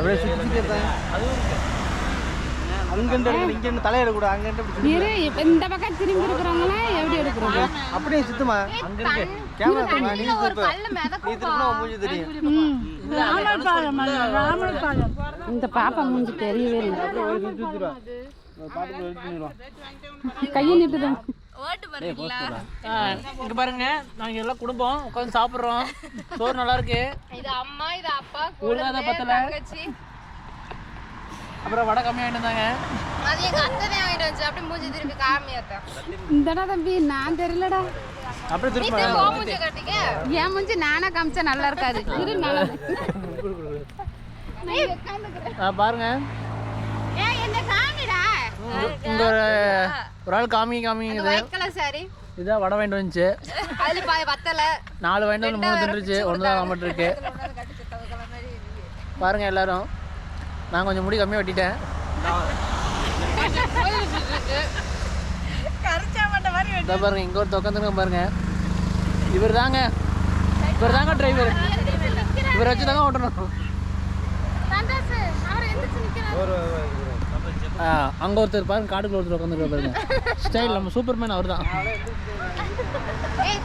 அப்படியே சுற்றி சுற்றி எடுத்தாங்க அதுவும் இருக்கு? அங்கிருந்து எடுக்கணும் இங்கிருந்து தலையிட கூட அங்கிருந்து இரு இப்ப இந்த பக்கம் திரும்பி இருக்கிறவங்களா எப்படி எடுக்கிறது? அப்படியே சுத்துமா? அங்க இருக்கு கேமரா தூக்குமா? நீ திருப்ப. நீ திருப்பினா உன் மூஞ்சி தெரியும். இந்த பாப்பா மூஞ்சி தெரியவே இல்லை. கையை நிட்டுதான் ஆ, இங்க பாருங்க நாங்க எல்லாம் குடும்பம் உட்காந்து சாப்பிடுறோம். சோறு நல்லா இருக்கு இது அம்மா இது அப்பா ஊருகாத பத்தல. தங்கச்சி. அப்புறம் வடை கம்மியா இருந்தாங்க அது எங்க அத்தை வாங்கிட்டு வந்துச்சு. அப்படியே மூஞ்சி திருப்பி காமியாத்தான் இந்தடா தம்பி நான் தெரியலடா. அப்படியே திருப்ப உன் மூஞ்சி கட்டிக்க என் மூஞ்சி நானா காமிச்சா நல்லா இருக்காது. இரு நல்லா ஆ, பாருங்க. ஏய் என்ன காமிடா? ஒரு ஆள் காமி காமிங்குது ஒயிட் கலர் சாரி இதான் வடை வாங்கிட்டு வந்துச்சு. அதுல பாய் வத்தல. நாலு வாங்கிட்டு வந்து மூணு தின்றுச்சு ஒன்று தான் வாங்கிட்டு இருக்கு. பாருங்க எல்லாரும். நான் கொஞ்சம் முடி கம்மியாக வெட்டிட்டேன். இதோ பாருங்க இங்க ஒரு உட்காந்துருக்க பாருங்க. இவர் தாங்க. இவர் தாங்க டிரைவர் இவர் வச்சு தாங்க ஓட்டணும் அங்க ஒருத்தர் பாருங்க காடுக்குள்ள ஒருத்தர் உட்காந்துருக்க பாருங்க. ஸ்டைல் நம்ம சூப்பர்மேன் அவர் தான் ஏய்